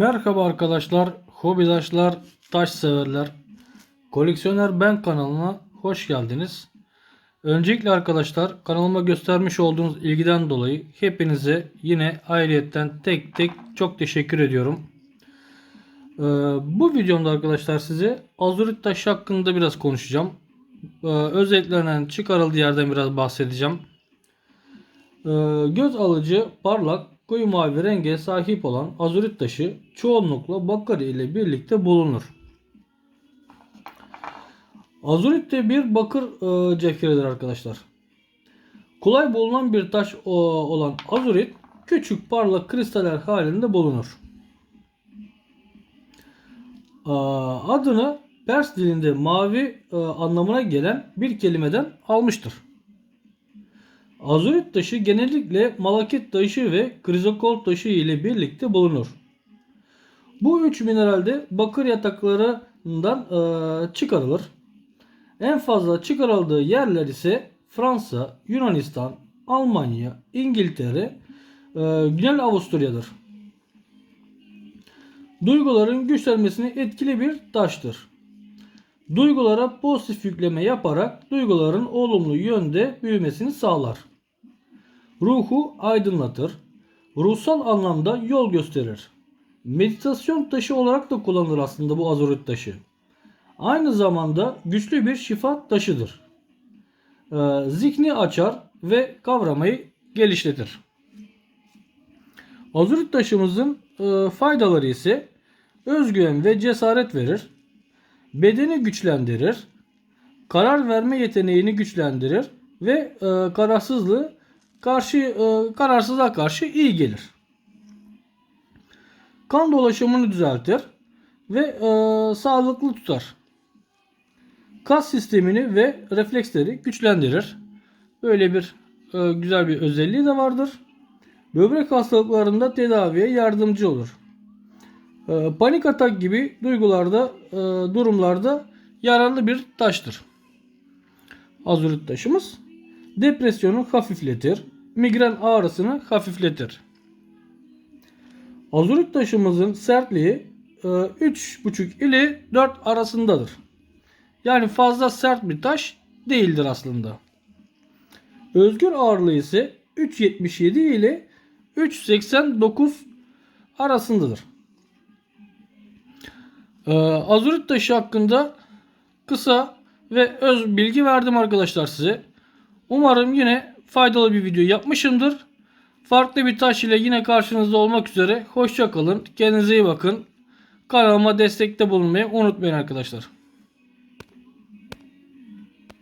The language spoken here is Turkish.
Merhaba arkadaşlar, hobidaşlar, taş severler. Koleksiyoner Ben kanalına hoş geldiniz. Öncelikle arkadaşlar kanalıma göstermiş olduğunuz ilgiden dolayı hepinize yine ayrıyetten tek tek çok teşekkür ediyorum. Ee, bu videomda arkadaşlar size azurit taş hakkında biraz konuşacağım. Ee, özelliklerinden çıkarıldığı yerden biraz bahsedeceğim. Ee, göz alıcı, parlak, koyu mavi renge sahip olan azurit taşı çoğunlukla bakır ile birlikte bulunur. Azurit de bir bakır e, cevheridir arkadaşlar. Kolay bulunan bir taş o, olan azurit küçük parlak kristaller halinde bulunur. Aa, Adını Pers dilinde mavi e, anlamına gelen bir kelimeden almıştır. Azurit taşı genellikle malakit taşı ve krizokol taşı ile birlikte bulunur. Bu üç mineralde bakır yataklarından e, çıkarılır. En fazla çıkarıldığı yerler ise Fransa, Yunanistan, Almanya, İngiltere, e, Güney Avusturya'dır. Duyguların güçlenmesine etkili bir taştır. Duygulara pozitif yükleme yaparak duyguların olumlu yönde büyümesini sağlar. Ruhu aydınlatır. Ruhsal anlamda yol gösterir. Meditasyon taşı olarak da kullanılır aslında bu azurit taşı. Aynı zamanda güçlü bir şifa taşıdır. Ee, zihni açar ve kavramayı geliştirir. Azurit taşımızın e, faydaları ise özgüven ve cesaret verir. Bedeni güçlendirir. Karar verme yeteneğini güçlendirir ve e, kararsızlığı karşı e, kararsızlığa karşı iyi gelir. Kan dolaşımını düzeltir ve e, sağlıklı tutar. Kas sistemini ve refleksleri güçlendirir. Böyle bir e, güzel bir özelliği de vardır. Böbrek hastalıklarında tedaviye yardımcı olur. E, panik atak gibi duygularda, e, durumlarda yararlı bir taştır. Azurit taşımız depresyonu hafifletir. Migren ağrısını hafifletir. Azurit taşımızın sertliği e, 3,5 ile 4 arasındadır. Yani fazla sert bir taş değildir aslında. Özgür ağırlığı ise 3.77 ile 3.89 arasındadır. Ee, azurit taşı hakkında kısa ve öz bilgi verdim arkadaşlar size. Umarım yine faydalı bir video yapmışımdır. Farklı bir taş ile yine karşınızda olmak üzere. Hoşça kalın. Kendinize iyi bakın. Kanalıma destekte bulunmayı unutmayın arkadaşlar.